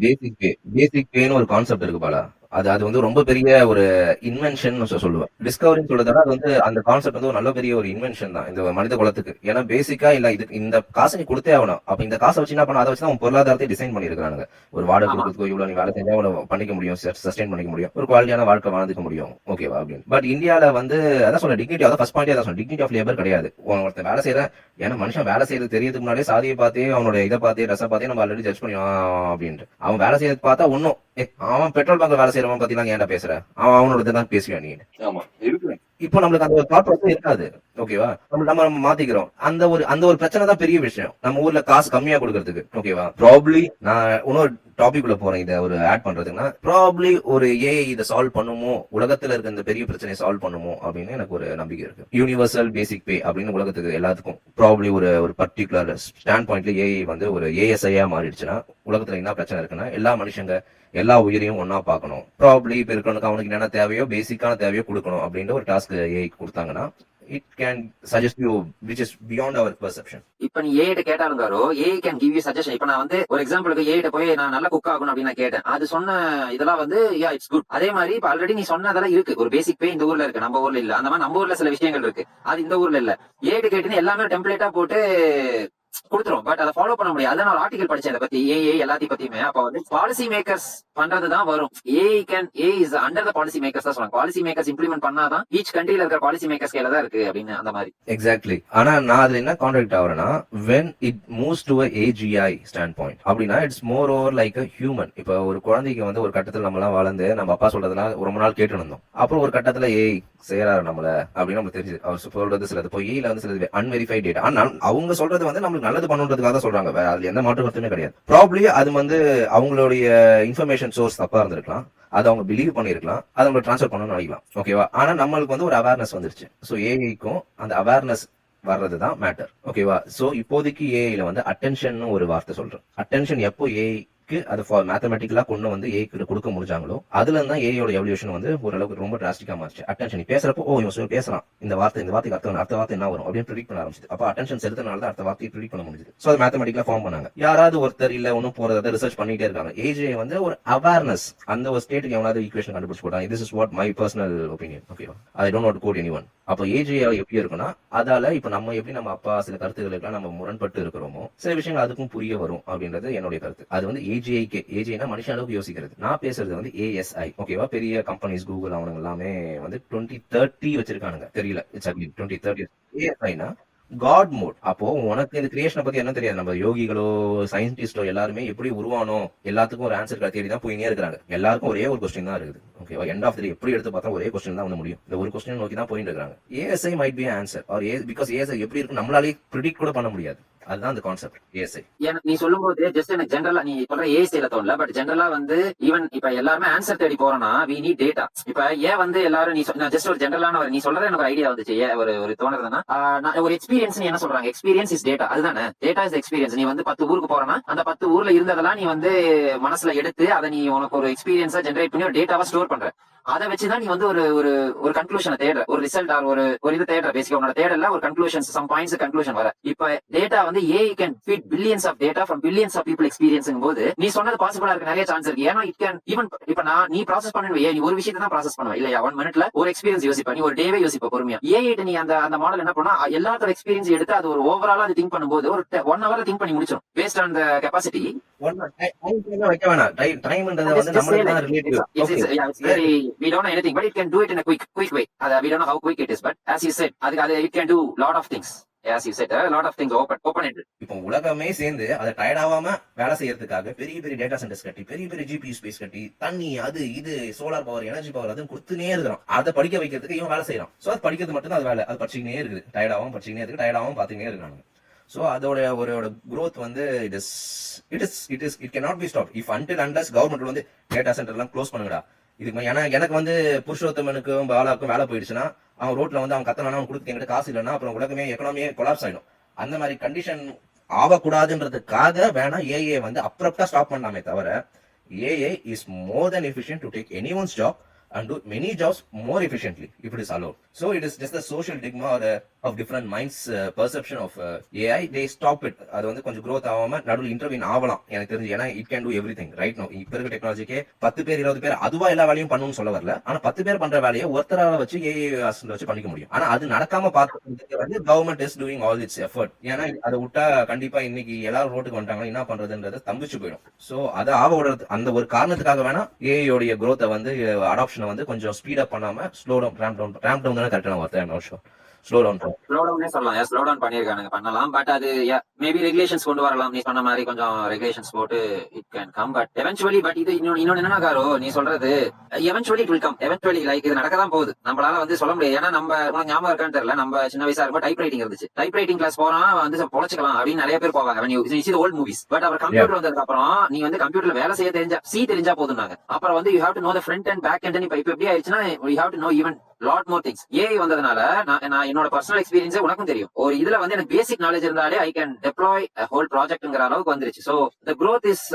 பேசிக் பே பேசிக் பேன்னு ஒரு கான்செப்ட் இருக்கு பாலா. அது அது வந்து ரொம்ப பெரிய ஒரு இன்வென்ஷன் சொல்லுவேன். டிஸ்கவரின்னு சொல்றத விட அது வந்து அந்த கான்செப்ட் வந்து ஒரு நல்ல பெரிய ஒரு இன்வென்ஷன் தான். இந்த மனித குலத்துக்கு. ஏன்னா பேசிக்கா இல்ல இது இந்த காசை நீ கொடுத்தே ஆகணும். அப்ப இந்த காசை வச்சு என்ன பண்ண அதை வச்சு தான் பொருளாதாரத்தை டிசைன் பண்ணிருக்காங்க ஒரு வாடகை. கொடுக்கறதுக்கோ இவ்வளவு நீ வேலை செஞ்சா அவ்வளவு பண்ணிக்க முடியும் சஸ்டைன் பண்ணிக்க முடியும். ஒரு குவாலிட்டியான வாழ்க்கை வாழ்ந்துக்க முடியும். ஓகேவா அப்படின்னு. பட் இந்தியால வந்து அதான் சொல்ல டிகினிட்டி அதான் ஃபர்ஸ்ட் பாயிண்ட் அதான் சொல்ல டிகினிட்டி ஆஃப் லேபர் கிடையாது. ஒருத்தன் வேலை செய்யற ஏன்னா மனுஷன் வேலை செய்யறது தெரியறதுக்கு முன்னாடியே சாதியை பார்த்தே அவனோட இதை பார்த்தே ரச பார்த்தே நம்ம ஆல்ரெடி ஜட்ஜ் பண்ணி அப்படின்ட்டு. அவன் வேலை செய்யறது பார்த்தா ஒன்னும் அவன் பெட்ரோல் பங்க் வேலை செய்யறவன் பத்தி எல்லாம் ஏன்டா பேசுற? அவன் அவனோட தான் பேசுவான் நீ? இப்போ நம்மளுக்கு அந்த ஒரு தாட் ப்ராசஸ் இருக்காது. ஓகேவா நம்ம நம்ம நம்ம மாத்திக்கிறோம். அந்த ஒரு அந்த ஒரு பிரச்சனை தான் பெரிய விஷயம். நம்ம ஊர்ல காசு கம்மியா கொடுக்கறதுக்கு. ஓகேவா ப்ராப்ளி நான் இன்னொரு டாபிக் உள்ள போறேன். இதை ஒரு ஆட் பண்றதுன்னா ப்ராப்ளி ஒரு ஏஐ இதை சால்வ் பண்ணுமோ? உலகத்துல இருக்க இந்த பெரிய பிரச்சனையை சால்வ் பண்ணுமோ? அப்படின்னு எனக்கு ஒரு நம்பிக்கை இருக்கு. யூனிவர்சல் பேசிக் பே அப்படின்னு உலகத்துக்கு எல்லாத்துக்கும் ப்ராப்ளி ஒரு ஒரு பர்டிகுலர் ஸ்டாண்ட் பாயிண்ட்ல ஏஐ வந்து ஒரு ஏஎஸ்ஐயா மாறிடுச்சுன்னா உலகத்துல என்ன பிரச்சனை இருக்குன்னா எல்லா மனுஷங்க எல்லா உயிரையும் ஒன்னா பார்க்கணும். ப்ராப்ளி இப்ப இருக்கவனுக்கு அவனுக்கு என்னென்ன தேவையோ பேசிக்கான தேவையோ கொடுக்கணும் அப்படின்ற ஒரு டாஸ்க் ஏஐ கொடுத்தாங்கன்னா it can suggest you which is beyond our perception இப்ப நீ ஏஐ கேட்டாலும் காரோ AI can give you suggestion இப்ப நான் வந்து ஒரு எக்ஸாம்பிளுக்கு ஏஐட்ட போய் நான் நல்லா குக் ஆகணும் அப்படின்னு நான் கேட்டேன். அது சொன்ன இதெல்லாம் வந்து யா இட்ஸ் குட் அதே மாதிரி இப்ப ஆல்ரெடி நீ சொன்னதெல்லாம் இருக்கு. ஒரு பேசிக் பே இந்த ஊர்ல இருக்கு. நம்ம ஊர்ல இல்ல. அந்த மாதிரி நம்ம ஊர்ல சில விஷயங்கள் இருக்கு. அது இந்த ஊர்ல இல்ல. ஏஐட்ட கேட்டுன்னு எல்லாமே டெம்ப்ளேட்டா போட்டு கொடுத்துரும். பட் அதை ஃபாலோ பண்ண முடியாது. அதனால நான் ஆர்டிகல் படிச்சேன் இதை பத்தி. ஏஐ எல்லாத்தையும் பத்தியுமே. அப்ப வந்து பாலிசி மேக்கர்ஸ் பண்றதுதான் வரும். AI can AI is under the policy makers தான் சொல்லுவாங்க பாலிசி மேக்கர்ஸ் இம்ப்ளிமெண்ட் பண்ணாதான் ஈச் கண்ட்ரில இருக்கிற பாலிசி மேக்கர்ஸ் கையில தான் இருக்கு அப்படின்னு அந்த மாதிரி. எக்ஸாக்ட்லி ஆனா நான் அதுல என்ன contract ஆகுறேன்னா when it moves to AGI standpoint அப்படின்னா it's moreover like a human இப்ப ஒரு குழந்தைக்கு வந்து ஒரு கட்டத்துல நம்ம எல்லாம் வளர்ந்து நம்ம அப்பா சொல்றதெல்லாம் ரொம்ப நாள் கேட்டு இருந்தோம். அப்புறம் ஒரு கட்டத்துல ஏய் செய்யறாரு நம்மள அப்படின்னு நம்மளுக்கு தெரிஞ்சு. அவர் சொல்றது சிலது பொய் இல்ல வந்து சிலது அன்வெரிஃபைட் டேட்டா ஆனா அவங்க சொல்றது வந்து நம்மளுக்கு நல்லது பண்ணுன்றதுக்காக தான் சொல்றாங்க. வேற அதுல எந்த மாற்று கருத்துமே கிடையாது. ப்ராப்ளி அது வந்து அவங்களுடைய இன்ஃபர்மேஷன் சோர்ஸ் தப்பா இருந்திருக்கலாம். அதை அவங்க பிலீவ் பண்ணிருக்கலாம் அதை அவங்க ட்ரான்ஸ்ஃபர் பண்ணணும்னு நினைக்கலாம். ஓகேவா ஆனா நம்மளுக்கு வந்து ஒரு அவேர்னஸ் வந்துருச்சு. ஸோ ஏஐக்கும் அந்த அவேர்னஸ் வர்றது தான் மேட்டர் ஓகேவா சோ இப்போதைக்கு ஏஐல வந்து அட்டென்ஷன் ஒரு வார்த்தை சொல்றேன் அட்டென்ஷன் எப்போ ஏஐ ஏக்கு அது மேத்தமெட்டிக்கலாக கொண்டு வந்து ஏஐ கொடுக்க முடிஞ்சாங்களோ அதுல தான் ஏஐயோட எவல்யூஷன் வந்து ஓரளவுக்கு ரொம்ப டிராஸ்டிக்காக மாறிச்சு. அட்டென்ஷன் பேசுறப்போ ஓ இவன் பேசுறான். பேசலாம் இந்த வார்த்தை இந்த வார்த்தைக்கு அர்த்தம் அடுத்த வார்த்தை என்ன வரும்? அப்படின்னு ப்ரிடிக் பண்ண ஆரம்பிச்சு அப்போ அட்டென்ஷன் செலுத்தினால தான் அடுத்த வார்த்தையை ப்ரிடிக் பண்ண முடிஞ்சது. ஸோ அது மேத்தமெட்டிக்கலாக ஃபார்ம் பண்ணாங்க. யாராவது ஒருத்தர் இல்லை ஒன்றும் போகிறத ரிசர்ச் பண்ணிட்டே இருக்காங்க. ஏஜே வந்து ஒரு அவேர்னஸ் அந்த ஒரு ஸ்டேட்டுக்கு எவனாவது ஈக்குவேஷன் கண்டுபிடிச்சு போட்டாங்க this is what my personal opinion ஓகேவா I don't not quote anyone அப்போ ஏஜே எப்படி இருக்குன்னா அதால இப்போ நம்ம எப்படி நம்ம அப்பா சில கருத்துக்களுக்கெல்லாம் நம்ம முரண்பட்டு இருக்கிறோமோ சில விஷயங்கள் அதுக்கும் புரிய வரும் அப்படின்றது என்னுடைய கருத்து. அது வந்து ஏஜிஐகே ஏஜிஐனா மனுஷ அளவுக்கு யோசிக்கிறது. நான் பேசுறது வந்து ஏஎஸ்ஐ ஓகேவா பெரிய கம்பெனிஸ் கூகுள் அவனுங்க எல்லாமே வந்து டுவெண்ட்டி தேர்ட்டி வச்சிருக்கானுங்க. தெரியல. இட்ஸ் அக்லி டுவெண்ட்டி தேர்ட்டி ஏஎஸ்ஐனா காட் மோட் அப்போ உனக்கு இந்த கிரியேஷனை பத்தி என்ன தெரியாது? நம்ம யோகிகளோ சயின்டிஸ்டோ எல்லாருமே எப்படி உருவானோ எல்லாத்துக்கும் ஒரு ஆன்சர் தேடி தான் போயினே இருக்காங்க எல்லாருக்கும் ஒரே ஒரு கொஸ்டின் தான் இருக்குது. ஓகேவா எண்ட் ஆஃப் த எப்படி எடுத்து பார்த்தா ஒரே கொஸ்டின் தான் வந்து முடியும். இந்த ஒரு கொஸ்டின் நோக்கி தான் போயிட்டு இருக்காங்க ASI might be answer or a because ASI எப்படி இருக்கு நம்மளாலே ப்ரிடிக்ட் கூட பண்ண முடியாது. அதுதான் அந்த கான்செப்ட் ஏஎஸ்ஐ எனக்கு நீ சொல்லும் போது ஜஸ்ட் எனக்கு ஜென்ரலா நீ சொல்ற ஏஎஸ்ஐல தோணல பட் ஜென்ரலா வந்து ஈவன் இப்ப எல்லாருமே ஆன்சர் தேடி போறோம்னா வி நீட் டேட்டா இப்ப ஏன் வந்து எல்லாரும் நீ ஜஸ்ட் ஒரு ஜென்ரலான ஒரு நீ சொல்றது எனக்கு ஒரு ஐடியா வந்துச்சு ஏன் ஒரு ஒரு தோணுறதுன்னா நான் ஒரு எக்ஸ்பீரியன்ஸ் என்ன சொல்றாங்க? எக்ஸ்பீரியன்ஸ் இஸ் டேட்டா அதுதானே? டேட்டா இஸ் எக்ஸ்பீரியன்ஸ் நீ வந்து பத்து ஊருக்கு போறனா அந்த பத்து ஊர்ல இருந்ததெல்லாம் நீ வந்து மனசுல எடுத்து அதை நீ உனக்கு ஒரு எக்ஸ்பீரியன்ஸா ஜென்ரேட் பண்ணி ஒரு டேட்டாவா ஸ்டோர் பண்ற. அதை வச்சுதான் நீ வந்து ஒரு ஒரு ஒரு கன்க்ளூஷனை தேடுற. ஒரு ரிசல்ட் ஆர் ஒரு ஒரு இது தேடுற. பேசிக்க உன்னோட தேடல ஒரு கன்க்ளூஷன்ஸ் சம் பாயிண்ட்ஸ் கன்க்ளூஷன் வர. இப்ப டேட்டா வந்து AI can feed billions of data from billions of people experience போது நீ சொன்னது பாசிபிளா இருக்கு. நிறைய சான்ஸ் இருக்கு. ஏன்னா இட் கேன் ஈவன் இப்ப நான் நீ ப்ராசஸ் பண்ணுவே. நீ ஒரு விஷயத்தை தான் ப்ராசஸ் பண்ணுவ. இல்லையா? ஒன் மினிட்ல ஒரு எக்ஸ்பீரியன்ஸ் யோசிப்ப. நீ ஒரு டேவே யோசிப்ப பொறுமையா. ஏ நீ அந்த அந்த மாடல் என்ன பண்ணா எல்லாத்தோட எக்ஸ்பீரியன்ஸ் எடுத்து அது ஒரு ஓவராலா அது திங்க் பண்ணும்போது ஒரு ஒன் ஹவர்ல திங்க் பண்ணி முடிச்சிடும் பேஸ்ட் ஆன் த கெப்பாசிட்டி வைக்க வேணாம். டைம்ன்றது வந்து நம்மளுக்கு தான் relative It's, it's, anything it's very, we don't know anything, but it can do it in a quick, quick way. Uh, we don't know how quick it is, but as you said, அது, it it can do lot of things. As you said, a lot of things open, open இப்போ உலகமே சேர்ந்து அதை tired ஆகாம வேலை செய்யறதுக்காக பெரிய பெரிய டேட்டா சென்டர்ஸ் கட்டி பெரிய பெரிய ஜிபி ஸ்பேஸ் கட்டி தண்ணி அது இது சோலார் பவர் எனர்ஜி பவர் அது கொடுத்துனே இருக்கிறோம். அதை படிக்க வைக்கிறதுக்கு இவன் வேலை செய்யறான் சோ அது படிக்கிறது மட்டும் தான் அது வேலை. அது படிச்சுக்கினே இருக்குது. டயர்டாவும் படிச்சுக்கினே இருக்கு டயர்டாவும் பாத்துக்கினே இருக்காங்க சோ அதோட ஒரு க்ரோத் வந்து it is it is it is it cannot be stop if until unless government வந்து டேட்டா சென்டர்லாம் க்ளோஸ் பண்ணுங்கடா இதுக்கு ஏன்னா எனக்கு வந்து புருஷோத்தமனுக்கும் பாலாவுக்கும் வேலை போயிடுச்சுன்னா அவன் ரோட்ல வந்து அவன் கத்தனா அவன் கொடுத்து என்கிட்ட காசு இல்லைன்னா அப்புறம் உலகமே எக்கனாமியே கொலாப்ஸ் ஆயிடும். அந்த மாதிரி கண்டிஷன் ஆகக்கூடாதுன்றதுக்காக வேணா ஏஏ வந்து அப்ரப்டா ஸ்டாப் பண்ணாமே தவிர AI is more than efficient to take anyone's job and do many jobs more efficiently if is a lot so So it is social a social of different minds perception of AI they stop it அது வந்து கொஞ்சம் growth ஆகாம நடுவில் intervene ஆகலாம். எனக்கு தெரிஞ்சு. ஏன்னா it can do everything right no இப்போ இருக்க டெக்னாலஜிக்கே பத்து பேர் இருபது பேர் அதுவா எல்லா வேலையும் பண்ணணும்னு சொல்ல வரல. ஆனா பத்து பேர் பண்ற வேலையை ஒருத்தரால வச்சு ஏஐ வச்சு பண்ணிக்க முடியும். ஆனா அது நடக்காம பார்க்கறதுக்கு வந்து government is doing all its effort ஏன்னா அதை விட்டா கண்டிப்பா இன்னைக்கு எல்லாரும் ரோட்டுக்கு வந்துட்டாங்கன்னா என்ன பண்றதுன்றது தம்பிச்சு போயிடும். சோ அதை ஆக விடுறது. அந்த ஒரு காரணத்துக்காக வேணா ஏஐ க்ரோத்தை வந்து அடாப்ஷனை வந்து கொஞ்சம் ஸ்பீடப் பண்ணாம slow down ramp down ramp down தானே கரெக்டான வார்த்தை ஸ்லோ டவுன் ஸ்லோ டவுனே சொல்லலாம். ஸ்லோ டவுன் பண்ணிருக்கானுங்க பண்ணலாம். பட் அது மேபி ரெகுலேஷன்ஸ் கொண்டு வரலாம். நீ சொன்ன மாதிரி கொஞ்சம் ரெகுலேஷன்ஸ் போட்டு it can come but eventually but இது இன்னொன்னு இன்னொன்னு என்ன காரோ நீ சொல்றது eventually it will come eventually like இது நடக்க தான் போகுது. நம்மளால வந்து சொல்ல முடியாது. ஏன்னா நம்ம உனக்கு ஞாபகம் இருக்கான்னு தெரியல. நம்ம சின்ன வயசா இருக்கும் டைப் ரைட்டிங் இருந்துச்சு. டைப் ரைட்டிங் கிளாஸ் போறான் வந்து பொழைச்சிக்கலாம் அப்படின்னு நிறைய பேர் போவாங்க. Old movies. But our computer வந்ததுக்கு அப்புறம் நீ வந்து கம்ப்யூட்டர்ல வேலை செய்ய தெரிஞ்சா சி தெரிஞ்சா போதும்னாங்க. அப்புறம் வந்து you have to know the front and back and இப்ப எப்படி ஆயிடுச்சுன்னா you have to know even lot more things AI வந்ததுனால நான் என்னோட பர்சனல் எக்ஸ்பீரியன்ஸே உனக்கும் தெரியும். ஒரு இதுல வந்து எனக்கு பேசிக் நாலேஜ் இருந்தாலே ஐ கேன் டெப்ளாய் ஹோல் ப்ராஜெக்ட்ங்கிற அளவுக்கு வந்துருச்சு. So the growth is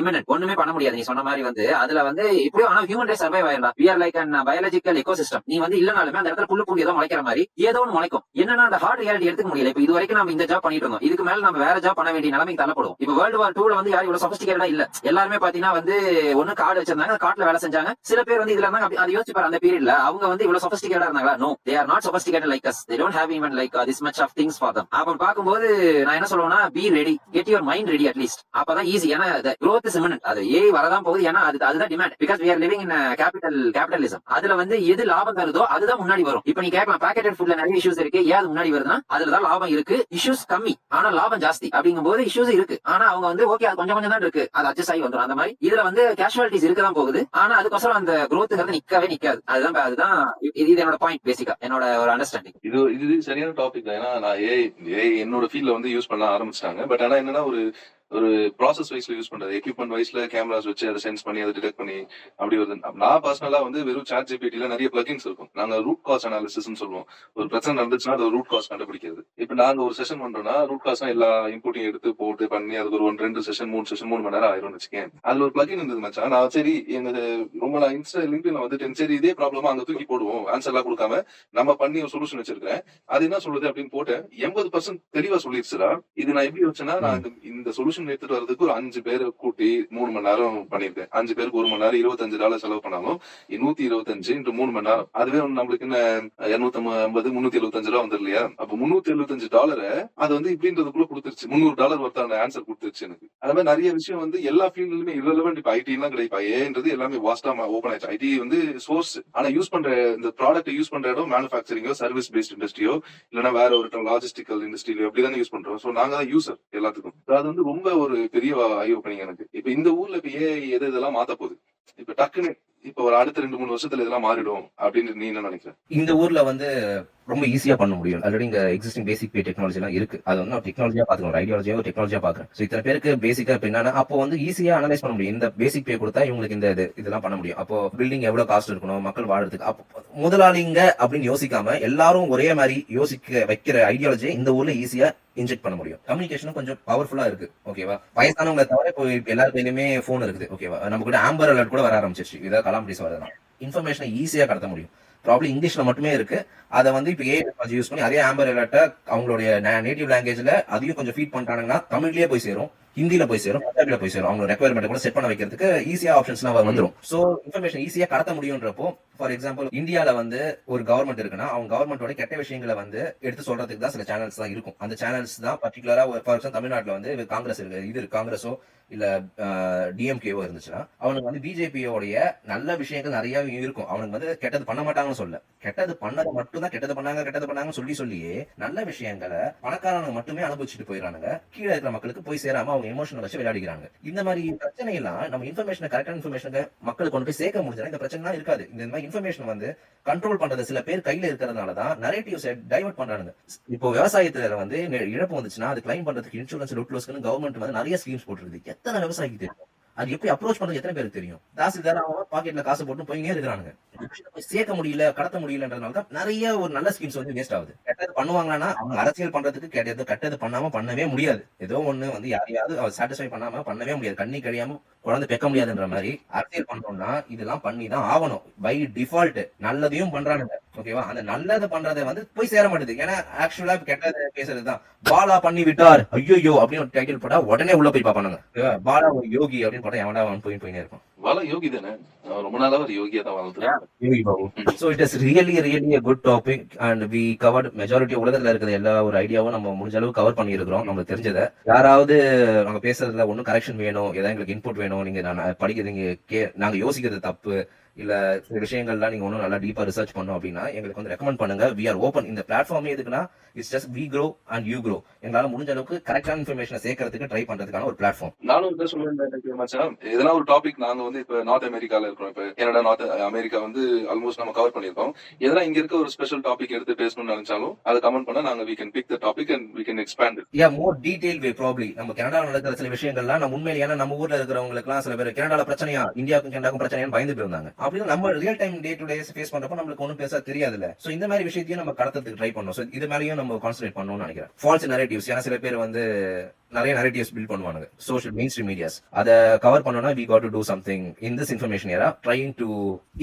imminent ஒண்ணுமே பண்ண முடியாது. நீ சொன்ன மாதிரி வந்து அதுல வந்து இப்படியும் ஆனா ஹியூமன் ரேஸ் சர்வைவ் ஆயிடலாம். We are like and biological ecosystem நீ வந்து இல்லனாலுமே அந்த இடத்துல புல்லு பூண்டு ஏதோ முளைக்கிற மாதிரி ஏதோ ஒன்று முளைக்கும். என்னன்னா அந்த ஹார்ட் ரியாலிட்டி எடுத்துக்க முடியல. இப்ப இது வரைக்கும் நம்ம இந்த ஜாப் பண்ணிட்டு இருந்தோம். இதுக்கு மேல நம்ம வேற ஜாப் பண்ண வேண்டிய நிலைமைக்கு தள்ளப்படும். இப்ப வேர்ல்டு வார் டூல வந்து யாரும் இவ்வளவு சொபிஸ்டிகேட்டா இல்ல. எல்லாருமே பாத்தீங்கன்னா வந்து ஒன்னு கார்டு வச்சிருந்தாங்க காட்டுல வேலை செஞ்சாங்க. சில பேர் வந்து இதுல இருந்தாங்க. அதை யோசிச்சு பாரு அந்த பீரியட்ல அவங்க வந்து இவ்வளவு சொபிஸ்டிகேட்டா இருந்தாங்களா? No they are not sophisticated like us they don't have even like this much of things for them அப்ப பார்க்கும்போது நான் என்ன சொல்லுவேன்னா be ready get your mind ready at least அப்பதான் ஈஸி ஏன்னா க்ரோத் இஸ் imminent. அது ஏ வரதான் போகுது. ஏன்னா அது அதுதான் demand because we are living in capital capitalism அதுல வந்து எது லாபம் தருதோ அதுதான் முன்னாடி வரும். இப்ப நீ கேட்கலாம் பேக்கெட் ஃபுட்ல நிறைய இஷ்யூஸ் இருக்கு. ஏன் அது முன்னாடி வருதுன்னா அதுலதான் லாபம் இருக்கு. இஷ்யூஸ் கம்மி. ஆனா லாபம் ஜாஸ்தி. அப்படிங்கும் போது இஷ்யூஸ் இருக்கு. ஆனா அவங்க வந்து ஓகே அது கொஞ்சம் கொஞ்சம் தான் இருக்கு. அது அட்ஜஸ்ட் ஆகி வந்துடும் அந்த மாதிரி. இதுல வந்து கேஷுவாலிட்டிஸ் இருக்க தான் போகுது. ஆனா அதுக்கோசரம் அந்த growthங்கிறது நிக்கவே நிக்காது. அதுதான் அதுதான் இது இது என்னோட பாயிண்ட் பேசிக்கா என்னோட ஒரு அண்டர்ஸ்டாண்டிங் இது இது சரியான டாபிக் தான். ஏன்னா நான் ஏஐ ஏஐ என்னோட ஃபீல்ட்ல வந்து யூஸ் பண்ண ஆரம்பிச்சிட்டாங்க. பட் ஆனா என்னன்னா ஒரு ஒரு ப்ராசஸ் வைஸ்ல யூஸ் பண்றது. எக்யூப்மெண்ட் வைஸ்ல கேமராஸ் வச்சு அதை சென்ஸ் பண்ணி அதை டிடெக்ட் பண்ணி அப்படி வருது நான் பர்சனலா வந்து வெறும் சாட் ஜிபிடில நிறைய பிளகின்ஸ் இருக்கும். நாங்க ரூட் காஸ் அனாலிசிஸ் சொல்லுவோம். ஒரு பிரச்சனை நடந்துச்சுன்னா அது ரூட் காஸ் கண்டுபிடிக்கிறது. இப்ப நாங்க ஒரு செஷன் பண்றோம்னா ரூட் காஸ் எல்லா இன்புட்டையும் எடுத்து போட்டு பண்ணி அதுக்கு ஒரு ஒன் ரெண்டு செஷன் மூணு செஷன் மூணு மணி நேரம் ஆயிரும் வச்சுக்கேன். அதுல ஒரு பிளகின் இருந்தது மச்சான். நான் சரி எங்க ரொம்ப நான் இன்ஸ்டா லிங்க்ல வந்துட்டேன். சரி இதே ப்ராப்ளமா அங்க தூக்கி போடுவோம். ஆன்சர் எல்லாம் கொடுக்காம நம்ம பண்ணி ஒரு சொல்யூஷன் வச்சிருக்கேன் அது என்ன சொல்லுது அப்படின்னு போட்டேன். எண்பது பர்சன்ட் தெளிவா சொல்லிடுச்சுடா இது நான் எப்படி வச்சேன்னா நான் இந்த- இந்த சொல்யூஷன் எடுத்துட்டு வரதுக்கு ஒரு அஞ்சு பேரை கூட்டி மூணு மணி நேரம் பண்ணிருக்கேன் அஞ்சு பேருக்கு ஒரு மணி நேரம் இருபத்தஞ்சு டாலர் செலவு பண்ணாலும் நூத்தி இருபத்தஞ்சு இன்று மூணு மணி நேரம். அதுவே நம்மளுக்கு என்ன இருநூத்தி ஐம்பது முன்னூத்தி எழுபத்தஞ்சு ரூபா வந்துரு இல்லையா அப்ப முன்னூத்தி எழுபத்தஞ்சு டாலரை அது வந்து இப்படின்றதுக்குள்ள கொடுத்துருச்சு. முந்நூறு டாலர் ஒருத்தான ஆன்சர் கொடுத்துருச்சு எனக்கு. அது மாதிரி நிறைய விஷயம் வந்து எல்லா ஃபீல்டுலுமே இரலவெண்ட் இப்ப ஐடி எல்லாம் கிடைப்பா ஏன்றது எல்லாமே வாஸ்டா ஓப்பன் ஆயிடுச்சு. ஐடி வந்து சோர்ஸ் ஆனா யூஸ் பண்ற இந்த ப்ராடக்ட் யூஸ் பண்ற இடம் மேனுஃபேக்சரிங்கோ சர்வீஸ் பேஸ்ட் இண்டஸ்ட்ரியோ இல்லைன்னா வேற ஒரு லாஜிஸ்டிக்கல் இண்டஸ்ட்ரியிலோ அப்படிதானே யூஸ் பண்றோம். சோ நாங்க தான் யூசர் எல்லாத்துக்கும். அது வந்து ரொம்ப ஒரு பெரிய ஐயோப்பனிங் எனக்கு. இப்ப இந்த ஊர்ல இப்ப ஏ எது இதெல்லாம் மாத்த போகுது? இப்ப டக்குன்னு இப்ப ஒரு அடுத்த ரெண்டு மூணு வருஷத்துல இதெல்லாம் மாறிடும் அப்படின்னு நீ என்ன நினைக்கிற? இந்த ஊர்ல வந்து ரொம்ப ஈஸியாக பண்ண முடியும். ஆல்ரெடி இங்க எக்ஸிஸ்டிங் பேசிக் பே டெக்னாலஜிலாம் இருக்கு. அது வந்து நான் டெக்னாலஜியா பார்த்துக்கணும் ஒரு ஐடியாலஜியோ டெக்னாலஜியா பாக்குறேன் இத்தனை பேருக்கு பேசிக்கா இப்ப என்னன்னா அப்போ வந்து ஈஸியா அனலைஸ் பண்ண முடியும். இந்த பேசிக் பே கொடுத்தா இவங்களுக்கு இந்த இது இதெல்லாம் பண்ண முடியும். அப்போ பில்டிங் எவ்வளவு காஸ்ட் இருக்கணும் மக்கள் வாழறதுக்கு. அப்போ முதலாளிங்க அப்படின்னு யோசிக்காம எல்லாரும் ஒரே மாதிரி யோசிக்க வைக்கிற ஐடியாலஜி இந்த ஊர்ல ஈஸியா இன்ஜெக்ட் பண்ண முடியும். கம்யூனிகேஷனும் கொஞ்சம் பவர்ஃபுல்லா இருக்கு. ஓகேவா வயசானவங்களை தவிர இப்போ எல்லாரு கையிலுமே போன் இருக்குது ஓகேவா நம்ம கூட ஆம்பர் அலர்ட் கூட வர ஆரம்பிச்சிருச்சு. இதை கலாம்படிஸ் வரதுனா இன்ஃபர்மேஷனை ஈஸியா கடத்த முடியும். ப்ராப்ளம் இங்கிலீஷ்ல மட்டுமே இருக்கு. அதை வந்து இப்போ ஏ யூஸ் பண்ணி அதே ஆம்பர் அலர்ட்டை அவங்களுடைய நேட்டிவ் லாங்குவேஜ்ல அதையும் கொஞ்சம் ஃபீட் பண்ணிட்டாங்கன்னா தமிழ்லயே போய் சேரும் ஹிந்தில போய் சேரும் பஞ்சாபில போய் சேரும். அவங்க ரெக்குவயர்மெண்ட் கூட செட் பண்ண வைக்கிறதுக்கு ஈஸியா ஆப்ஷன்ஸ்லாம் வந்துரும். சோ இன்ஃபர்மேஷன் ஈஸியா கடத்த முடியும்ன்றப்போ ஃபார் எக்ஸாம்பிள் இந்தியாவில் வந்து ஒரு கவர்மெண்ட் இருக்குன்னா அவங்க கவர்மெண்டோட கெட்ட விஷயங்களை வந்து எடுத்து சொல்றதுக்கு தான் சில சேனல்ஸ் தான் இருக்கும். அந்த சேனல்ஸ் தான் பர்டிகுலரா ஃபார் எக்ஸாம்பிள் தமிழ்நாட்டில் வந்து காங்கிரஸ் இருக்கு. இது காங்கிரஸோ இல்ல டிஎம்கேவோ இருந்துச்சுன்னா அவனுக்கு வந்து பிஜேபியோடைய நல்ல விஷயங்கள் நிறைய இருக்கும். அவனுக்கு வந்து கெட்டது பண்ண மாட்டாங்கன்னு சொல்ல. கெட்டது பண்ணது மட்டும் தான் கெட்டது பண்ணாங்க கெட்டது பண்ணாங்கன்னு சொல்லி சொல்லியே நல்ல விஷயங்களை பணக்காரங்க மட்டுமே அனுபவிச்சுட்டு போயிடறானுங்க. கீழே இருக்கிற மக்களுக்கு போய் சேராம அவங்க எமோஷனை வச்சு விளையாடிக்கிறாங்க இந்த மாதிரி பிரச்சனை எல்லாம் நம்ம இன்ஃபர்மேஷன் கரெக்டான இன்ஃபர்மேஷன் மக்களுக்கு கொண்டு போய் சேர்க்க முடிஞ்சா இந்த பிரச்சனை இருக்காது. இந்த மாதிரி இன்ஃபர்மேஷன் வந்து கண்ட்ரோல் பண்றது சில பேர் கையில இருக்கிறதுனால தான் நரேட்டிவ்ஸ் டைவர்ட் பண்றாங்க இப்போ விவசாயத்துல வந்து இழப்பு வந்துச்சுன்னா அது கிளைம் பண்றதுக்கு இன்சூரன்ஸ் லுட்லோஸ்க்கு கவர்மெண்ட் வந்து நிறைய ஸ்கீம்ஸ் போட்டுருக்கு எத்தனை விவசாயிக்கு தெரியும்? அது எப்படி அப்ரோச் பண்றது எத்தனை பேருக்கு தெரியும்? தாசில்தார் அவன் பாக்கெட்ல காசு போட்டு போயினே இருக்கிறானுங்க. சேர்க்க முடியல கடத்த முடியலன்றதுனால தான் நிறைய ஒரு நல்ல ஸ்கீம்ஸ் வந்து வேஸ்ட் ஆகுது. கெட்டது பண்ணுவாங்கன்னா அவங்க அரசியல் பண்றதுக்கு கெட்டது கெட்டது பண்ணாம பண்ணவே முடியாது. ஏதோ ஒண்ணு வந்து யாரையாவது சாட்டிஸ்ஃபை பண்ணாம பண்ணவே முடியாது. கண்ணி கழியாம குழந்தை பெக்க முடியாதுன்ற மாதிரி அரசியல் பண்றோம்னா இதெல்லாம் பண்ணி தான் ஆகணும். பை டிஃபால்ட் நல்லதையும் பண்றானுங்க. ஓகேவா அந்த நல்லதை பண்றதை வந்து போய் சேர மாட்டேது. ஏன்னா ஆக்சுவலா கெட்டது பேசுறதுதான். பாலா பண்ணி விட்டார். ஐயோ அப்படின்னு ஒரு டைட்டில் போட்டா உடனே உள்ள போய் பாப்பானுங்க பாலா ஒரு யோகி அப்படின்னு போட்டா எவனா அவன் போய் போயினே இருக்கும் வள யோகி தானே? அவன் ரொம்ப நாளா ஒரு யோகியா தான் so it is really really a good topic and we covered majority உலகத்துல இருக்கிற எல்லா ஒரு ஐடியாவும் நம்ம முடிஞ்ச அளவு கவர் பண்ணியிருக்கிறோம் நம்மளுக்கு தெரிஞ்சதை. யாராவது நாங்க பேசுறதுல ஒன்றும் கரெக்ஷன் வேணும் ஏதாவது எங்களுக்கு இன்புட் வேணும் நீங்க நான் படிக்கிறது கே நாங்க யோசிக்கிறது தப்பு இல்ல சில விஷயங்கள்லாம் நீங்க ஒன்றும் நல்லா டீப்பா ரிசர்ச் பண்ணோம் அப்படின்னா எங்களுக்கு வந்து ரெக்கமெண்ட் பண்ணுங்க. வி ஆர் ஓப்பன் இந்த பிளாட்ஃபார்மே எதுக்குன்னா it's just we grow and you grow எங்களால முடிஞ்ச அளவுக்கு கரெக்டான இன்ஃபர்மேஷனை சேர்க்கறதுக்கு ட்ரை பண்றதுக்கான ஒரு பிளாட்ஃபார்ம் நானும் என்ன சொல்லுவேன் மச்சான். எதனா ஒரு டாபிக் நாங்க வந்து இப்ப நார்த் அமெரிக்கால இருக்கிறோம். இப்ப கனடா நார்த் அமெரிக்கா வந்து ஆல்மோஸ்ட் நம்ம கவர் பண்ணிருக்கோம் எதனா இங்க இருக்க ஒரு ஸ்பெஷல் டாபிக் எடுத்து பேசணும்னு நினைச்சாலும் அதை கமெண்ட் பண்ணா நாங்க we can pick the topic and we can expand yeah more detail way probably நம்ம கனடால நடக்கிற சில விஷயங்கள்லாம் நம்ம உண்மையில ஏன்னா நம்ம ஊர்ல இருக்கிறவங்களுக்குலாம் சில பேர் கனடால பிரச்சனையா இந்தியாவுக்கும் கனடாக்கும் பிரச்சனையான்னு பயந்துட்டு இருந்தாங்க. அப்படின்னு நம்ம real time day to day face பண்றப்ப நம்மளுக்கு ஒன்றும் பெருசா தெரியாதுல்ல. சோ இந்த மாதிரி விஷயத்தையும் நம்ம கடத்துறதுக்கு ட்ரை பண்ணோம். சோ இது மேலயும் நம்ம கான்சன்ட்ரேட் பண்ணணும்னு நினைக்கிறேன். ஃபால்ஸ் நரேட்டிவ்ஸ் ஏன்னா சில பேர் வந்து நிறைய நரேட்டிவ்ஸ் பில்ட் பண்ணுவாங்க சோஷியல் மெயின் ஸ்ட்ரீம் மீடியாஸ் அதை கவர் பண்ணோம்னா we got to do something in this information era trying to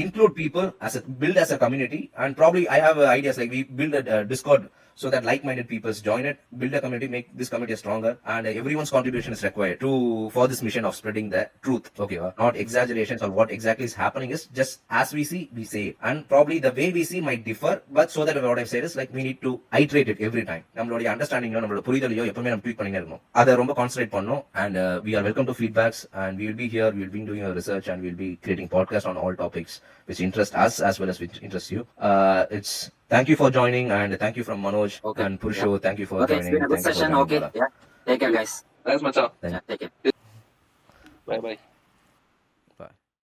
include people as build as a community and probably I have ideas like we build Discord so that like-minded people join it, build a community, make this community stronger, and uh, everyone's contribution is required to for this mission of spreading the truth. Okay, uh, not exaggerations or what exactly is happening is just as we see, we say it, and probably the way we see might differ, but so that what I've said is like we need to iterate it every time. நம்மளுடைய அண்டர்ஸ்டாண்டிங்கோ நம்மளோட புரிதலையோ எப்பவுமே நம்ம tweet பண்ணிட்டே இருக்கணும் அதை ரொம்ப concentrate பண்ணோம் and we are welcome to feedbacks and will be here will be doing research and will be creating podcast on all topics which interest us as well as which interest you. Uh, it's thank you for joining and thank you from Manoj Okay. and Purusho. Thank you for Okay, it's joining. been a good Thank you for session. joining, Okay, Bala. yeah. Take care, guys. Thanks மச்சான் Yeah, take care. Bye bye